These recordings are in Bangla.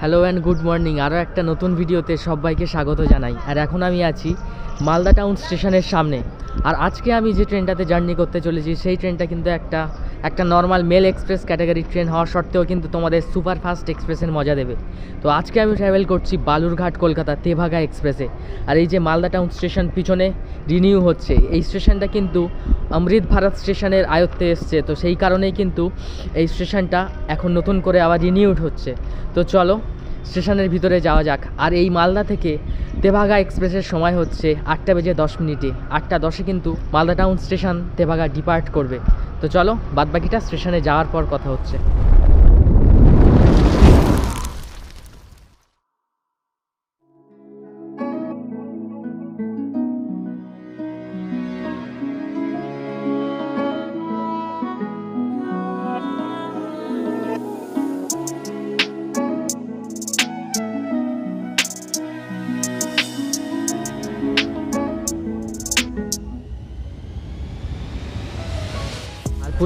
হ্যালো অ্যান্ড গুড মর্নিং আরও একটা নতুন ভিডিওতে সবাইকে স্বাগত জানাই। আর এখন আমি আছি মালদা টাউন স্টেশনের সামনে। আর আজকে আমি যে ট্রেনটাতে জার্নি করতে চলেছি, সেই ট্রেনটা কিন্তু একটা একটা normal mail express category train হওয়া সত্ত্বেও কিন্তু তোমাদের সুপার ফাস্ট এক্সপ্রেসের মজা দেবে। তো আজকে আমি ট্রাভেল করছি বালুরঘাট কলকাতা তেভাগা এক্সপ্রেসে আর এই যে মালদা টাউন স্টেশন পিছনে রিনিউ হচ্ছে, এই স্টেশনটা কিন্তু অমৃত ভারত স্টেশনের আয়ত্তে এসছে। তো সেই কারণেই কিন্তু এই স্টেশনটা এখন নতুন করে আবার রিনিউড হচ্ছে। তো চলো স্টেশনের ভিতরে যাওয়া যাক। আর এই মালদা থেকে তেভাগা এক্সপ্রেসের সময় হচ্ছে আটটা বেজে দশ মিনিটে। আটটা দশে কিন্তু Malda town station Tebhaga depart করবে। তো চলো, বাদবাকিটা স্টেশনে যাওয়ার পর কথা হচ্ছে।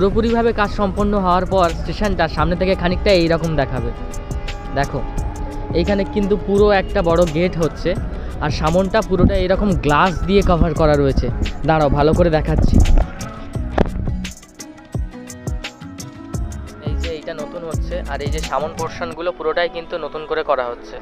পুরোপুরিভাবে কাজ সম্পন্ন হওয়ার পর স্টেশনটা সামনে থেকে খানিকটা এইরকম দেখাবে। দেখো, এইখানে কিন্তু পুরো একটা বড় গেট হচ্ছে আর সামনটা পুরোটা এরকম গ্লাস দিয়ে কভার করা রয়েছে। দাঁড়াও, ভালো করে দেখাচ্ছি। এই যে এইটা নতুন হচ্ছে আর এই যে সামন পোর্শনগুলো পুরোটাই কিন্তু নতুন করে করা হচ্ছে।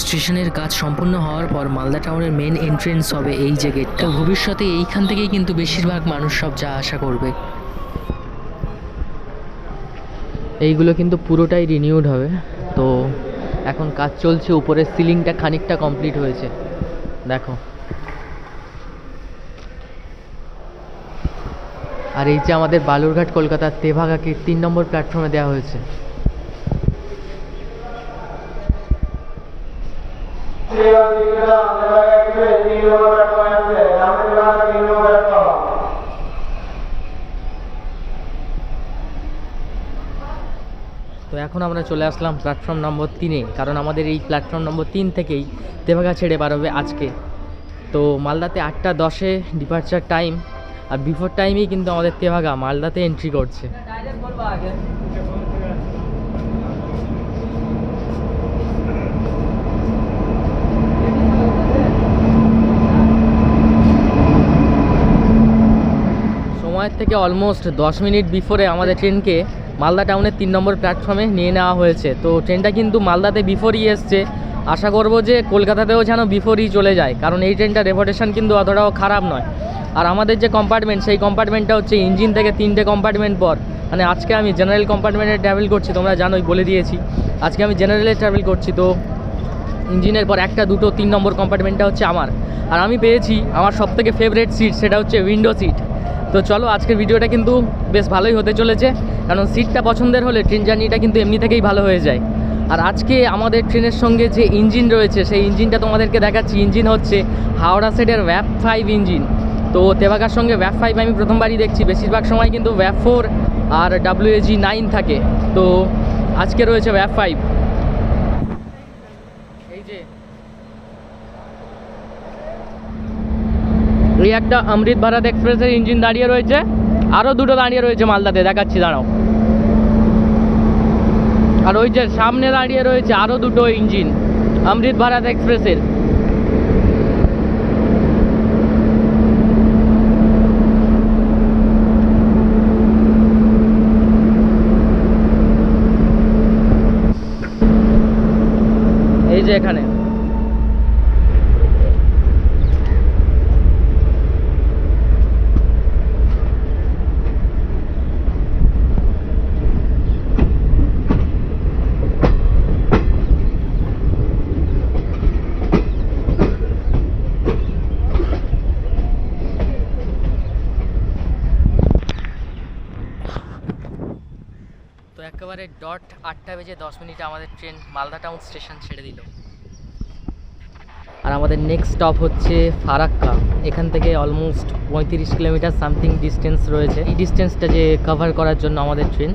স্টেশনের কাজ সম্পূর্ণ হওয়ার পর মালদা টাউনের মেন এন্ট্রেন্স হবে এই যে গেটটা ভবিষ্যতে এইখান থেকেই কিন্তু বেশিরভাগ মানুষ সব যা আশা করবে। এইগুলো কিন্তু পুরোটাই রিনিউড হবে। তো এখন কাজ চলছে, উপরের সিলিংটা খানিকটা কমপ্লিট হয়েছে। দেখো। আর এই যে আমাদের বালুরঘাট কলকাতার তেভাগাকে তিন নম্বর প্ল্যাটফর্মে দেওয়া হয়েছে। তো এখন আমরা চলে আসলাম প্ল্যাটফর্ম নম্বর তিনে, কারণ আমাদের এই প্ল্যাটফর্ম নম্বর তিন থেকেই তেভাগা ছেড়ে বাড়বে আজকে। তো মালদাতে আটটা দশে ডিপার্চার টাইম আর বিফোর টাইমেই কিন্তু আমাদের তেভাগা মালদাতে এন্ট্রি করছে সময়ের থেকে অলমোস্ট দশ মিনিট বিফোরে আমাদের ট্রেনকে মালদা টাউনের তিন নম্বর প্ল্যাটফর্মে নিয়ে নেওয়া হয়েছে। তো ট্রেনটা কিন্তু মালদাতে বিফোরই এসছে। আশা করব যে কলকাতাতেও যেন বিফোরই চলে যায়, কারণ এই ট্রেনটার রেপুটেশন কিন্তু অতটাও খারাপ নয়। আর আমাদের যে কম্পার্টমেন্ট সেই কম্পার্টমেন্টটা হচ্ছে ইঞ্জিন থেকে তিনটে কম্পার্টমেন্ট পর। মানে আজকে আমি জেনারেল কম্পার্টমেন্টে ট্রাভেল করছি, তোমরা জানোই, বলে দিয়েছি। আজকে আমি জেনারেলে ট্রাভেল করছি, তো ইঞ্জিনের পর একটা, দুটো, তিন নম্বর কম্পার্টমেন্টটা হচ্ছে আমার। আর আমি পেয়েছি আমার সবথেকে ফেভারিট সিট সেটা হচ্ছে উইন্ডো সিট তো চলো, আজকের ভিডিওটা কিন্তু বেশ ভালোই হতে চলেছে। কারণ সিটটা পছন্দের হলে ট্রেন জার্নিটা কিন্তু এমনি থেকেই ভালো হয়ে যায়। আর আজকে আমাদের ট্রেনের সঙ্গে যে ইঞ্জিন রয়েছে, সেই ইঞ্জিনটা তোমাদেরকে দেখাচ্ছি। ইঞ্জিন হচ্ছে হাওড়া সেটের ওয়্যাপ ফাইভ ইঞ্জিন। তো তেবাগার সঙ্গে ওয়্যাপ ফাইভ আমি প্রথমবারই দেখছি। বেশিরভাগ সময় কিন্তু ওয়্যাপ ফোর আর ডাব্লিউএজি নাইন থাকে। তো আজকে রয়েছে ওয়্যাপ ফাইভ এই যে এই একটা অমৃত ভারত এক্সপ্রেসের ইঞ্জিন দাঁড়িয়ে রয়েছে। আরও দুটো দাঁড়িয়ে রয়েছে মালদাতে, দেখাচ্ছি, দাঁড়াও। আর ওই যে সামনে দাঁড়িয়ে রয়েছে আরও দুটো ইঞ্জিন অমৃত ভারত এক্সপ্রেসের এই যে এখানে তো একেবারে ডট আটটা বেজে দশ মিনিটে আমাদের ট্রেন মালদা টাউন স্টেশন ছেড়ে দিল। আর আমাদের নেক্সট স্টপ হচ্ছে ফারাক্কা। এখান থেকে অলমোস্ট পঁয়ত্রিশ কিলোমিটার সামথিং ডিস্টেন্স রয়েছে। এই ডিস্টেন্সটা যে কভার করার জন্য আমাদের ট্রেন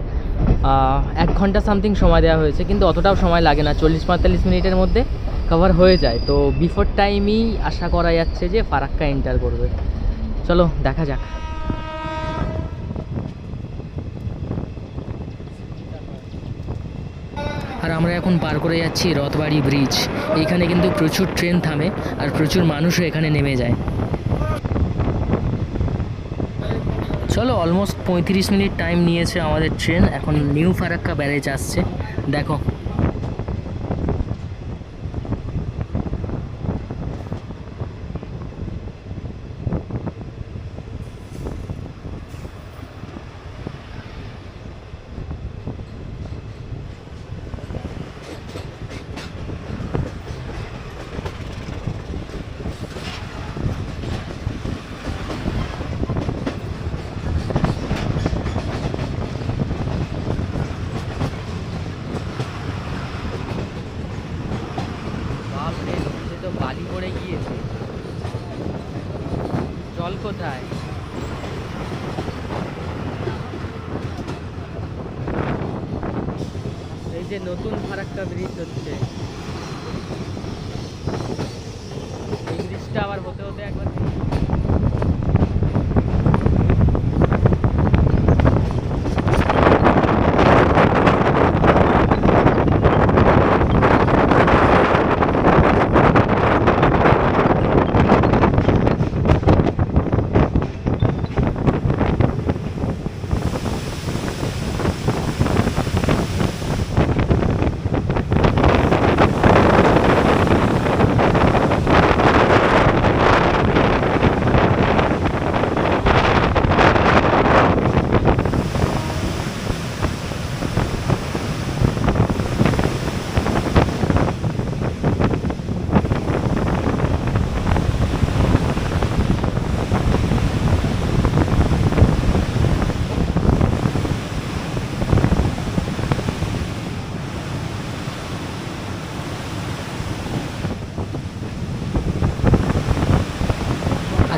এক ঘণ্টা সামথিং সময় দেওয়া হয়েছে, কিন্তু অতটাও সময় লাগে না। চল্লিশ পঁয়তাল্লিশ মিনিটের মধ্যে কভার হয়ে যায়। তো বিফোর টাইমই আশা করা যাচ্ছে যে ফারাক্কা এন্টার করবে। চলো, দেখা যাক। আমরা এখন পার করে যাচ্ছি রথবাড়ি ব্রিজ এখানে কিন্তু প্রচুর ট্রেন থামে আর প্রচুর মানুষও এখানে নেমে যায়। চলো অলমোস্ট পঁয়ত্রিশ মিনিট টাইম নিয়েছে আমাদের ট্রেন এখন নিউ ফারাক্কা ব্যারেজ আসছে। দেখো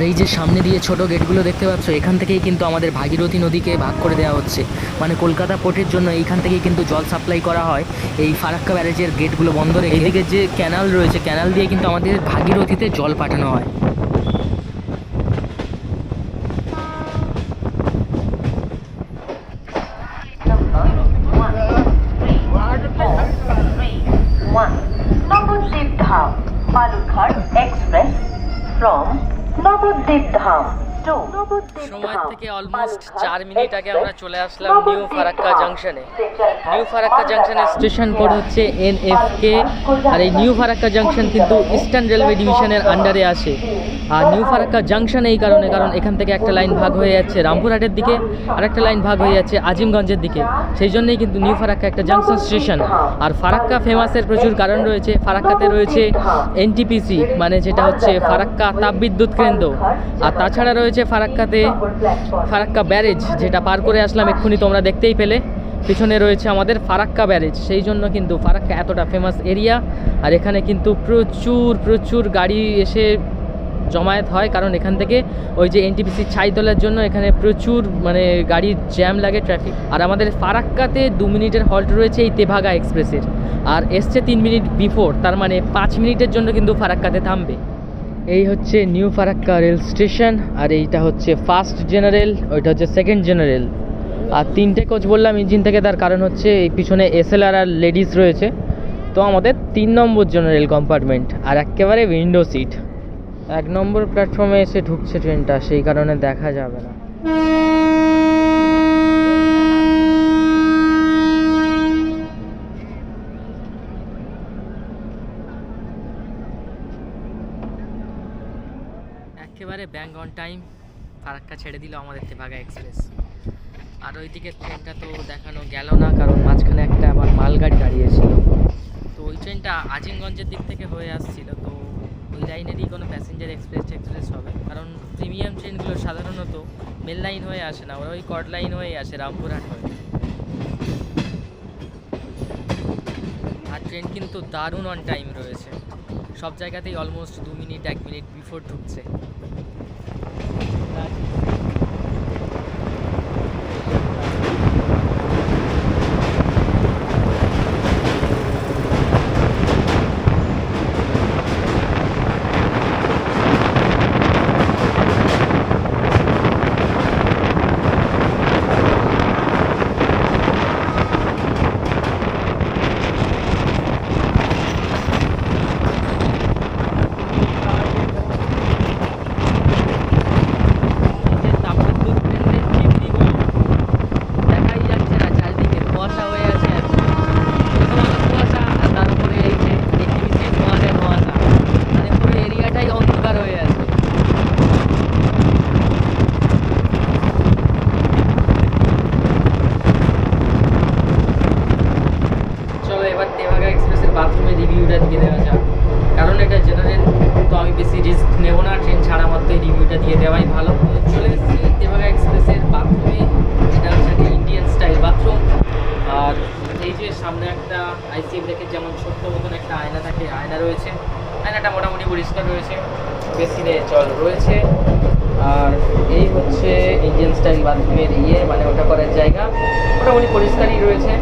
আর এই যে সামনে দিয়ে ছোট গেটগুলো দেখতে পাচ্ছ, এখান থেকেই কিন্তু আমাদের ভাগীরথী নদীকে ভাগ করে দেওয়া হচ্ছে। মানে কলকাতা পোর্টের জন্য এইখান থেকেই কিন্তু জল সাপ্লাই করা হয়। এই ফারাক্কা ব্যারেজের গেটগুলো বন্ধ রেখে এদিকে যে ক্যানাল রয়েছে, ক্যানাল দিয়ে কিন্তু আমাদের ভাগীরথীতে জল পাঠানো হয়। To Navadvip সময় থেকে অলমোস্ট চার মিনিট আগে আমরা চলে আসলাম new Farakka junction new Farakka জাংশনের station code হচ্ছে এন এফ কে আর এই নিউ ফারাক্কা জাংশন কিন্তু ইস্টার্ন রেলওয়ে ডিভিশনের আন্ডারে আসে আর নিউ ফারাক্কা জাংশন এই কারণে কারণ এখান থেকে একটা লাইন ভাগ হয়ে যাচ্ছে। রামপুরহাটের দিকে আর একটা লাইন ভাগ হয়ে যাচ্ছে আজিমগঞ্জের দিকে। সেই জন্যই কিন্তু নিউ ফারাক্কা একটা জাংশন স্টেশন আর ফারাক্কা ফেমাসের প্রচুর কারণ রয়েছে। ফারাক্কাতে রয়েছে এনটিপিসি মানে যেটা হচ্ছে ফারাক্কা তাপবিদ্যুৎ কেন্দ্র। আর তাছাড়া রয়েছে ফারাক্কাতে, ফারাক্কা ব্যারেজ, যেটা পার করে আসলাম এক্ষুনি তোমরা দেখতেই পেলে। পিছনে রয়েছে আমাদের ফারাক্কা ব্যারেজ, সেই জন্য কিন্তু ফারাক্কা এতটা ফেমাস এরিয়া আর এখানে কিন্তু প্রচুর প্রচুর গাড়ি এসে জমায়েত হয়, কারণ এখান থেকে ওই যে এনটিপিসি ছাই তোলার জন্য এখানে প্রচুর মানে গাড়ির জ্যাম লাগে ট্রাফিক আর আমাদের ফারাক্কাতে দু মিনিটের হল্ট রয়েছে এই তেভাগা এক্সপ্রেসের আর এসছে তিন মিনিট বিফোর তার মানে পাঁচ মিনিটের জন্য কিন্তু ফারাক্কাতে থামবে। এই হচ্ছে নিউ ফারাক্কা রেল স্টেশন আর এইটা হচ্ছে ফার্স্ট জেনারেল, ওইটা হচ্ছে সেকেন্ড জেনারেল। আর তিনটে কোচ বললাম ইঞ্জিন থেকে, তার কারণ হচ্ছে এই পিছনে এসএলআর আর লেডিস রয়েছে। তো আমাদের তিন নম্বর জেনারেল কম্পার্টমেন্ট আর একেবারে উইন্ডো সিট এক নম্বর প্ল্যাটফর্মে এসে ঢুকছে ট্রেনটা সেই কারণে দেখা যাবে না একেবারে ব্যাঙ্ক অন টাইম ফারাক্কা ছেড়ে দিল আমাদের তেভাগা এক্সপ্রেস আর ওইদিকে ট্রেনটা তো দেখানো গেল না, কারণ মাঝখানে একটা আবার মালগাড়ি দাঁড়িয়েছিল। তো ওই ট্রেনটা আজিমগঞ্জের দিক থেকে হয়ে আসছিল, তো ওই লাইনেরই কোনো প্যাসেঞ্জার এক্সপ্রেস এক্সপ্রেস হবে। কারণ প্রিমিয়াম ট্রেনগুলো সাধারণত মেল লাইন হয়ে আসে না, ওরা ওই কড লাইন হয়ে আসে, রামপুরহাট হয়ে। আর ট্রেন কিন্তু দারুণ অন টাইম রয়েছে। সব জায়গাতেই অলমোস্ট দু মিনিট এক মিনিট বিফোর ঢুকছে। সামনে আইসি ব্রেকের যেমন ছোট্ট মতন একটা আয়না থাকে, আয়না রয়েছে। আয়নাটা মোটামুটি পরিষ্কার রয়েছে। বেসিনে জল রয়েছে। আর এই হচ্ছে ইঞ্জিন স্টাইল বাথরুমের ইয়ে মানে ওটা করার জায়গা। মোটামুটি পরিষ্কারই রয়েছে।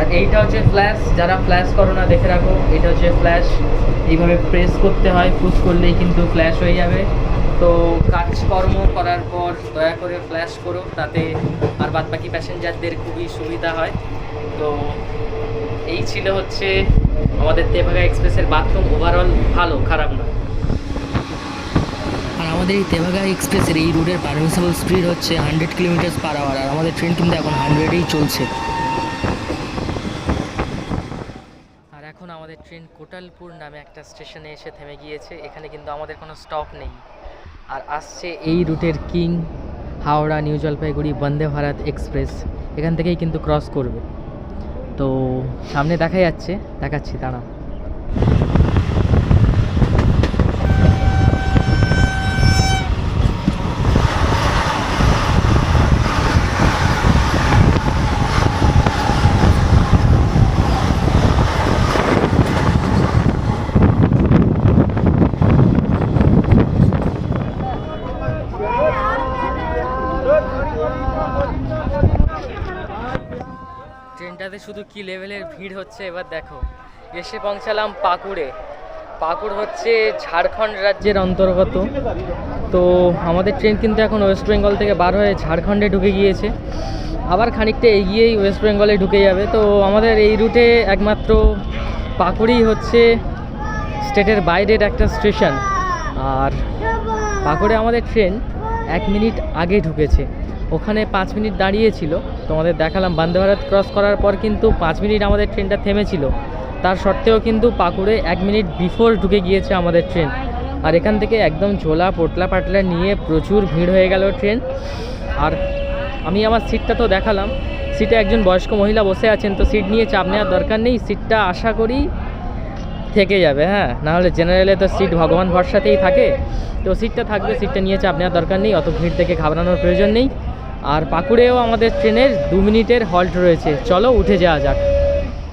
আর এইটা হচ্ছে ফ্ল্যাশ যারা ফ্ল্যাশ করো না, দেখে রাখো। এটা হচ্ছে ফ্ল্যাশ এইভাবে প্রেস করতে হয়। পুশ করলেই কিন্তু ফ্ল্যাশ হয়ে যাবে। তো কাজকর্ম করার পর দয়া করে ফ্ল্যাশ করো। তাতে আর বাদ বাকি প্যাসেঞ্জারদের খুবই সুবিধা হয়। তো এই ছিল হচ্ছে আমাদের তেভাগা এক্সপ্রেসের বাথরুম ওভারঅল ভালো, খারাপ না। আর আমাদের এই তেভাগা এক্সপ্রেসের এই রুটের পারমিসেবল স্পিড হচ্ছে হান্ড্রেড কিলোমিটার পার আওয়ার আর আমাদের ট্রেন কিন্তু এখন হান্ড্রেডেই চলছে। আর এখন আমাদের ট্রেন কোটালপুর নামে একটা স্টেশনে এসে থেমে গিয়েছে, এখানে কিন্তু আমাদের কোনো স্টপ নেই। আর আসছে এই রুটের king Howrah new Jalpaiguri Vande Bharat express, এখান থেকেই কিন্তু ক্রস করবে। তো সামনে দেখা যাচ্ছে দেখাচ্ছি দাঁড়া ট্রেনটাতে শুধু কি লেভেলের ভিড় হচ্ছে এবার দেখো। এসে পৌঁছালাম পাকুড়ে। পাকুড় হচ্ছে ঝাড়খণ্ড রাজ্যের অন্তর্গত। তো আমাদের ট্রেন কিন্তু এখন ওয়েস্ট বেঙ্গল থেকে বার হয়ে ঝাড়খণ্ডে ঢুকে গিয়েছে। আবার খানিকটা এগিয়েই ওয়েস্ট বেঙ্গলে ঢুকে যাবে। তো আমাদের এই রুটে একমাত্র পাকুড়েই হচ্ছে স্টেটের বাইরের একটা স্টেশন। আর পাকুড়ে আমাদের ট্রেন এক মিনিট আগে ঢুকেছে। ওখানে পাঁচ মিনিট দাঁড়িয়েছিল। তোমাদের দেখালাম, বন্দে ভারত ক্রস করার পর কিন্তু পাঁচ মিনিট আমাদের ট্রেনটা থেমেছিল। তার সত্ত্বেও কিন্তু পাকুড়ে এক মিনিট বিফোর ঢুকে গিয়েছে আমাদের ট্রেন। আর এখান থেকে একদম ঝোলা পোটলা পাটলা নিয়ে প্রচুর ভিড় হয়ে গেল ট্রেন। আর আমি আমার সিটটা তো দেখালাম। সিটে একজন বয়স্ক মহিলা বসে আছেন, তো সিট নিয়ে চাপ নেওয়ার দরকার নেই। সিটটা আশা করি থেকে যাবে হ্যাঁ। নাহলে জেনারেলে তো সিট ভগবান ভরসাতেই থাকে। তো সিটটা থাকবে সিটটা নিয়ে চাপ নেওয়ার দরকার নেই। অত ভিড় থেকে ঘাবড়ানোর প্রয়োজন নেই। আর পাকুড়েও আমাদের ট্রেনের দু মিনিটের হল্ট রয়েছে। চলো উঠে যাওয়া যাক।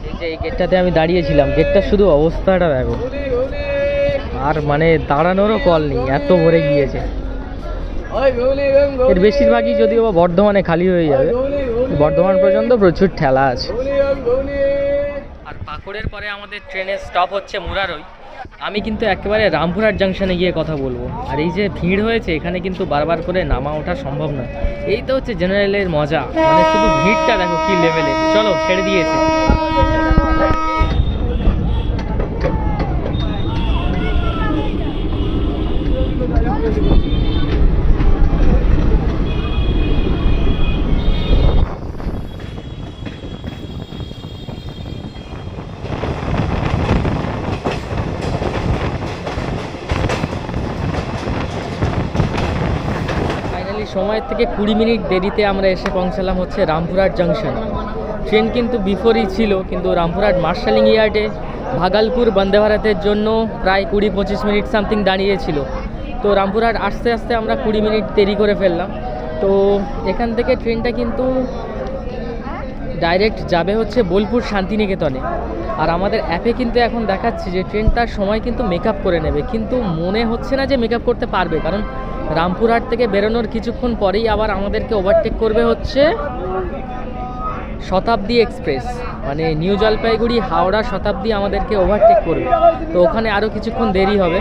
এই যে এই গেটটাতে আমি দাঁড়িয়েছিলাম গেটটার শুধু অবস্থাটা দেখো। আর মানে দাঁড়ানোরও কল নেই, এত ভরে গিয়েছে। এর বেশিরভাগই যদিও বা বর্ধমানে খালি হয়ে যাবে। বর্ধমান পর্যন্ত প্রচুর ঠেলা আছে। আর পাকুড়ের পরে আমাদের ট্রেনের স্টপ হচ্ছে মুরারই। আমি কিন্তু একেবারে রামপুরহাট জাংশনে গিয়ে কথা বলব। আর এই যে ভিড় হয়েছে, এখানে কিন্তু বারবার করে নামা ওঠা সম্ভব নয়। এই তো হচ্ছে জেনারেলের মজা। মানে শুধু ভিড়টা দেখো কি লেভেলে চলো, ছেড়ে দিয়েছে ফাইনালি সময়ের থেকে কুড়ি মিনিট দেরিতে আমরা এসে পৌঁছালাম হচ্ছে রামপুরহাট জাংশন ট্রেন কিন্তু বিফোরই ছিল, কিন্তু রামপুরহাট মার্শালিং ইয়ার্ডে ভাগালপুর বন্দে ভারতের জন্য প্রায় কুড়ি পঁচিশ মিনিট সামথিং দাঁড়িয়েছিল। তো রামপুরহাট আস্তে আস্তে আমরা কুড়ি মিনিট দেরি করে ফেললাম। তো এখান থেকে ট্রেনটা কিন্তু ডাইরেক্ট যাবে হচ্ছে বোলপুর শান্তিনিকেতনে। আর আমাদের অ্যাপে কিন্তু এখন দেখাচ্ছে যে ট্রেনটার সময় কিন্তু মেকআপ করে নেবে। কিন্তু মনে হচ্ছে না যে মেকআপ করতে পারবে, কারণ রামপুরহাট থেকে বেরোনোর কিছুক্ষণ পরেই আবার আমাদেরকে ওভারটেক করবে হচ্ছে শতাব্দী এক্সপ্রেস। মানে নিউ জলপাইগুড়ি, হাওড়া শতাব্দী আমাদেরকে ওভারটেক করবে। তো ওখানে আরও কিছুক্ষণ দেরি হবে।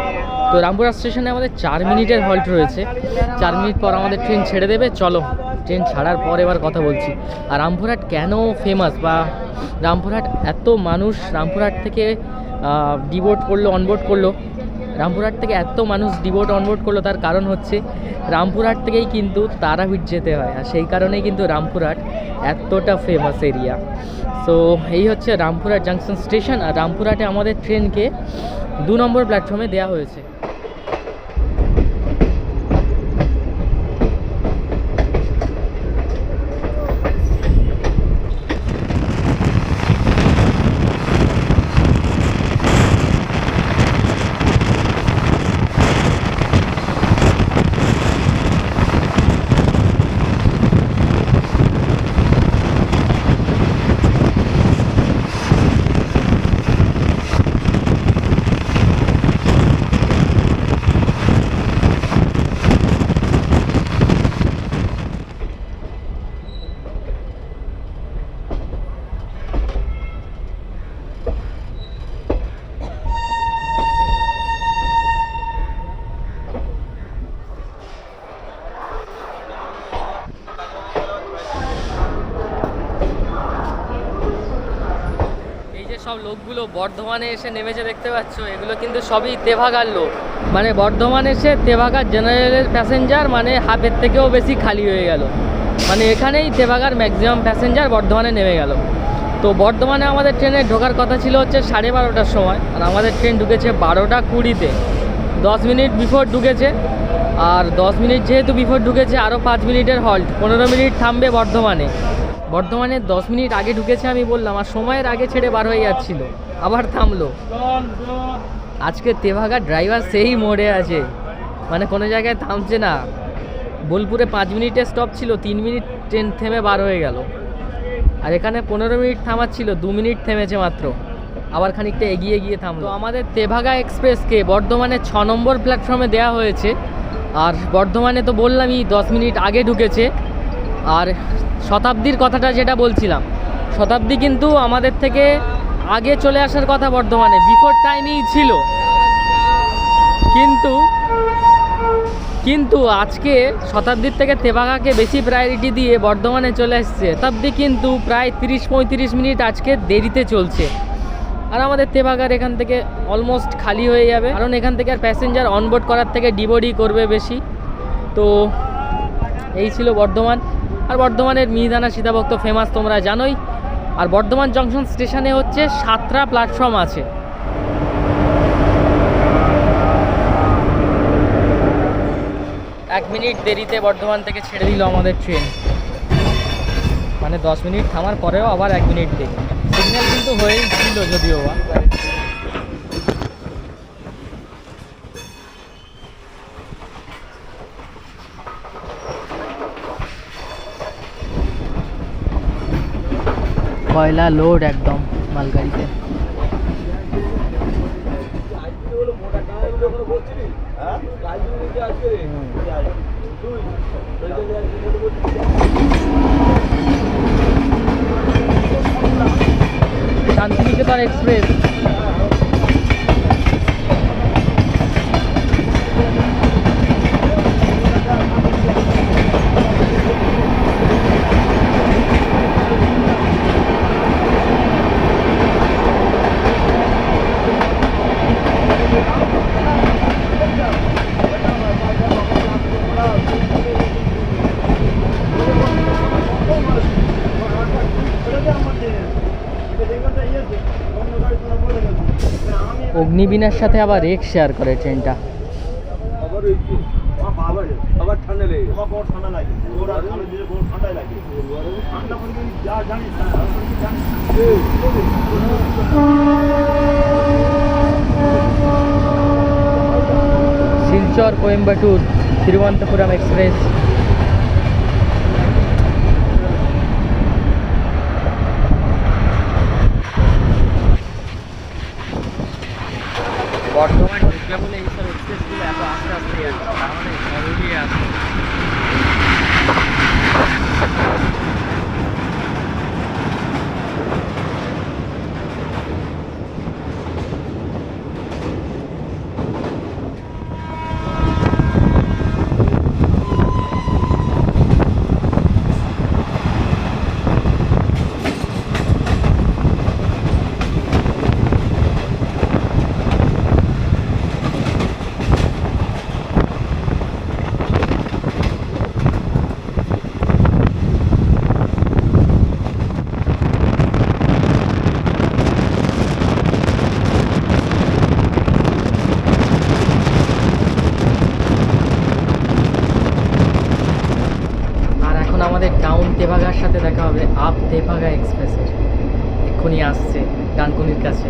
তো রামপুরহাট স্টেশনে আমাদের চার মিনিটের হল্ট রয়েছে। চার মিনিট পর আমাদের ট্রেন ছেড়ে দেবে। চলো, ট্রেন ছাড়ার পর এবার কথা বলছি। আর রামপুরহাট কেন ফেমাস বা রামপুরহাট এত মানুষ, রামপুরহাট থেকে ডিবোট করল অনবোর্ড করল? রামপুরহাট থেকে এত মানুষ ডিবোট অনবোর্ড করল, তার কারণ হচ্ছে রামপুরহাট থেকেই কিন্তু তারাপীঠ যেতে হয়। আর সেই কারণেই কিন্তু রামপুরহাট এতটা ফেমাস এরিয়া সো এই হচ্ছে রামপুরহাট জাংশন স্টেশন আর রামপুরহাটে আমাদের ট্রেনকে দু নম্বর প্ল্যাটফর্মে দেওয়া হয়েছে। লোকগুলো বর্ধমানে এসে নেমেছে দেখতে পাচ্ছ, এগুলো কিন্তু সবই তেভাগার লোক। মানে বর্ধমান এসে তেভাগার জেনারেলের প্যাসেঞ্জার মানে হাফের থেকেও বেশি খালি হয়ে গেল। মানে এখানেই তেভাগার ম্যাক্সিমাম প্যাসেঞ্জার বর্ধমানে নেমে গেল। তো বর্ধমানে আমাদের ট্রেনে ঢোকার কথা ছিল হচ্ছে সাড়ে বারোটার সময়, আর আমাদের ট্রেন ঢুকেছে বারোটা কুড়িতে। দশ মিনিট বিফোর ঢুকেছে, আর দশ মিনিট যেহেতু বিফোর ঢুকেছে আরও পাঁচ মিনিটের হল্ট পনেরো মিনিট থামবে বর্ধমানে। বর্ধমানে দশ মিনিট আগে ঢুকেছে আমি বললাম, আর সময়ের আগে ছেড়ে বার হয়ে যাচ্ছিল। আবার থামলো। আজকে তেভাগা ড্রাইভার সেই মোড়ে আছে। মানে কোনো জায়গায় থামছে না। বোলপুরে পাঁচ মিনিটের স্টপ ছিল, তিন মিনিট ট্রেন থেমে বার হয়ে গেল। আর এখানে পনেরো মিনিট থামাচ্ছিল, দু মিনিট থেমেছে মাত্র। আবার খানিকটা এগিয়ে গিয়ে থামলো। আমাদের তেভাগা এক্সপ্রেসকে বর্ধমানে ছ নম্বর প্ল্যাটফর্মে দেওয়া হয়েছে। আর বর্ধমানে তো বললামই, দশ মিনিট আগে ঢুকেছে। আর শতাব্দীর কথাটা যেটা বলছিলাম, শতাব্দী কিন্তু আমাদের থেকে আগে চলে আসার কথা বর্ধমানে বিফোর টাইমই ছিল। কিন্তু কিন্তু আজকে শতাব্দীর থেকে তেভাগাকে বেশি প্রায়োরিটি দিয়ে বর্ধমানে চলে এসছে শতাব্দী কিন্তু প্রায় তিরিশ পঁয়ত্রিশ মিনিট আজকে দেরিতে চলছে। আর আমাদের তেভাগার এখান থেকে অলমোস্ট খালি হয়ে যাবে। কারণ এখান থেকে আর প্যাসেঞ্জার অনবোর্ড করার থেকে ডিবোডি করবে বেশি। তো, এই ছিল বর্ধমান। আর বর্ধমানের মিহিদানা সীতাভক্ত ফেমাস তোমরা জানোই। আর বর্ধমান জংশন স্টেশনে হচ্ছে সাতটা প্ল্যাটফর্ম আছে। এক মিনিট দেরিতে বর্ধমান থেকে ছেড়ে দিল আমাদের ট্রেন মানে দশ মিনিট থামার পরেও আবার এক মিনিট দেরি। সিগন্যাল কিন্তু হয়েই ছিল যদিও। কয়লা লোড একদম মালগাড়িতে। শান্তিনিকেতন এক্সপ্রেস অগ্নিবীণার সাথে আবার রেক শেয়ার করে ট্রেনটা আবার ওই কি? আবার ঠান্ডা লেগে গেছে। তোমার বড় ঠান্ডা লাগে ওর আর আলো দিলে বড় ঠান্ডাই লাগে ঠান্ডা পড়ে গেলে যা জানিস সাথে আবার কোনো শেয়ার করে ট্রেনটা শিলচর কোয়েম্বাটুর তিরুবন্তপুরম এক্সপ্রেস। বর্ধমান বিজ্ঞাপনে এইসব এক্সপ্রেসগুলো এত আস্তে আস্তে যাচ্ছে তার মানে জরুরি আছে আর এখন আমাদের ডাউন তেভাগার সাথে দেখা হবে আপ তেভাগা এক্সপ্রেসের এক্ষুনি আসছে ডানকুনির কাছে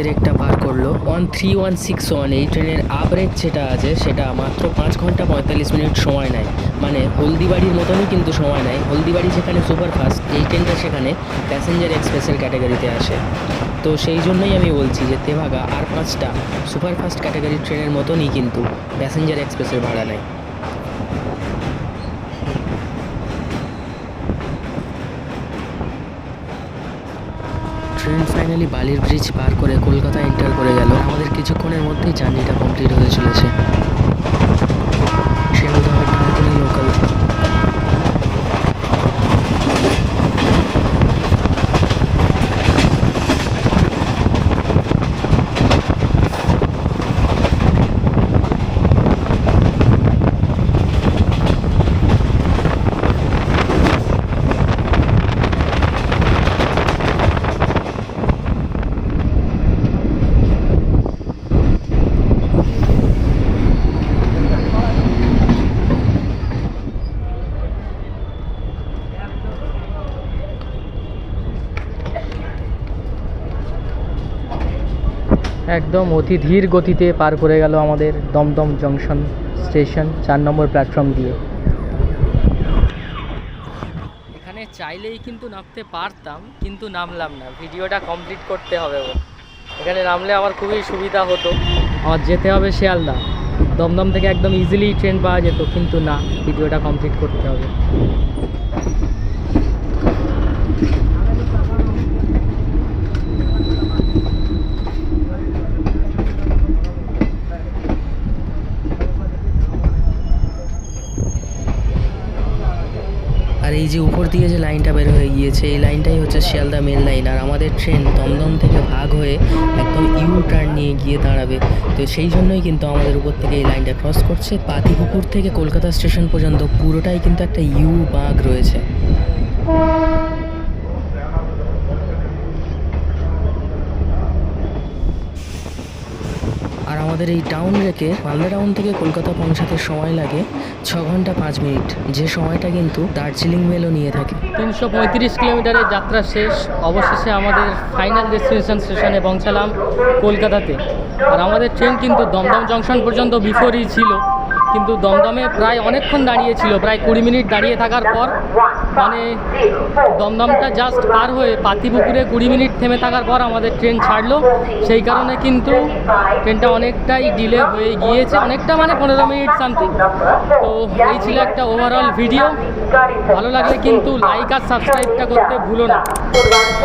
যে রেকটা পার করল। One three one six one এই ট্রেনের আভারেজ যেটা আছে, সেটা মাত্র পাঁচ ঘণ্টা পঁয়তাল্লিশ মিনিট সময় নেয়। মানে হলদিবাড়ির মতনই কিন্তু সময় নেয়। হলদিবাড়ি যেখানে সুপারফাস্ট এই ট্রেনটা সেখানে প্যাসেঞ্জার এক্সপ্রেসের ক্যাটাগরিতে আসে। তো সেই জন্যই আমি বলছি যে তেভাগা আর পাঁচটা সুপারফাস্ট ক্যাটাগরির ট্রেনের মতনই কিন্তু প্যাসেঞ্জার এক্সপ্রেসের ভাড়া নেয় ট্রেন ফাইনালি বালির ব্রিজ পার করে কলকাতা এন্টার করে গেল। আমাদের কিছুক্ষণের মধ্যেই জার্নিটা কমপ্লিট হয়ে চলেছে। একদম অতি ধীর গতিতে পার করে গেল আমাদের দমদম জংশন স্টেশন চার নম্বর প্ল্যাটফর্ম দিয়ে। এখানে চাইলেই কিন্তু নামতে পারতাম, কিন্তু নামলাম না। ভিডিওটা কমপ্লিট করতে হবে। এখানে নামলে আমার খুবই সুবিধা হতো। আমার যেতে হবে শিয়ালদা। দমদম থেকে একদম ইজিলি ট্রেন পাওয়া যেত, কিন্তু না, ভিডিওটা কমপ্লিট করতে হবে। যে উপর দিয়ে যে লাইনটা বের হয়ে গিয়েছে, এই লাইনটাই হচ্ছে শিয়ালদা মেন লাইন আর আমাদের ট্রেন দমদম থেকে ভাগ হয়ে একদম ইউ টার্ন নিয়ে গিয়ে দাঁড়াবে। তো সেই জন্যই কিন্তু আমাদের উপর থেকে এই লাইনটা ক্রস করছে। পাতিপুকুর থেকে কলকাতা স্টেশন পর্যন্ত পুরোটাই কিন্তু একটা ইউ বাঘ রয়েছে আর আমাদের এই টাউন রেখে মালদা টাউন থেকে কলকাতা পৌঁছাতে সময় লাগে ছ ঘণ্টা পাঁচ মিনিট। যে সময়টা কিন্তু দার্জিলিং মেলও নিয়ে থাকে। তিনশো পঁয়ত্রিশ কিলোমিটারের যাত্রা শেষ। অবশেষে আমাদের ফাইনাল ডেস্টিনেশন স্টেশনে পৌঁছালাম কলকাতাতে। আর আমাদের ট্রেন কিন্তু দমদম জংশন পর্যন্ত বিফোরই ছিল। কিন্তু দমদমে প্রায় অনেকক্ষণ দাঁড়িয়ে ছিল, প্রায় কুড়ি মিনিট দাঁড়িয়ে থাকার পর মানে দমদমটা জাস্ট পার হয়ে পাতিপুকুরে কুড়ি মিনিট থেমে থাকার পর আমাদের ট্রেন ছাড়লো। সেই কারণে কিন্তু ট্রেনটা অনেকটাই ডিলে হয়ে গিয়েছে। অনেকটা মানে পনেরো মিনিট সামথিং তো এই ছিল একটা ওভারঅল ভিডিও ভালো লাগলে কিন্তু লাইক আর সাবস্ক্রাইবটা করতে ভুলো না।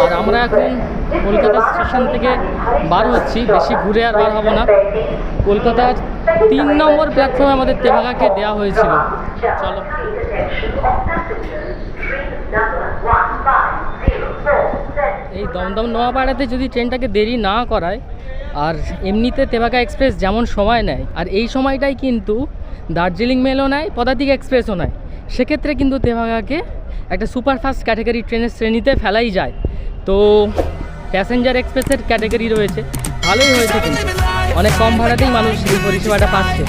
আর আমরা এখন কলকাতা স্টেশন থেকে বার হচ্ছি। বেশি ঘুরে আর বার হব না। কলকাতার তিন নম্বর প্ল্যাটফর্মে আমাদের তেভাগাকে দেওয়া হয়েছিল। চলো। এই দমদম নোয়াপাড়াতে যদি ট্রেনটাকে দেরি না করায়, আর এমনিতে তেভাগা এক্সপ্রেস যেমন সময় নেয়, আর এই সময়টাই কিন্তু দার্জিলিং মেলও নেয়, পদাতিক এক্সপ্রেসও নেয়, সেক্ষেত্রে কিন্তু তেভাগাকে একটা সুপারফাস্ট ক্যাটাগরি ট্রেনের শ্রেণীতে ফেলাই যায়। তো প্যাসেঞ্জার এক্সপ্রেসের ক্যাটাগরি রয়েছে, ভালোই হয়েছে কিন্তু। অনেক কম ভাড়াতেই মানুষ এই পরিষেবাটা পাচ্ছে।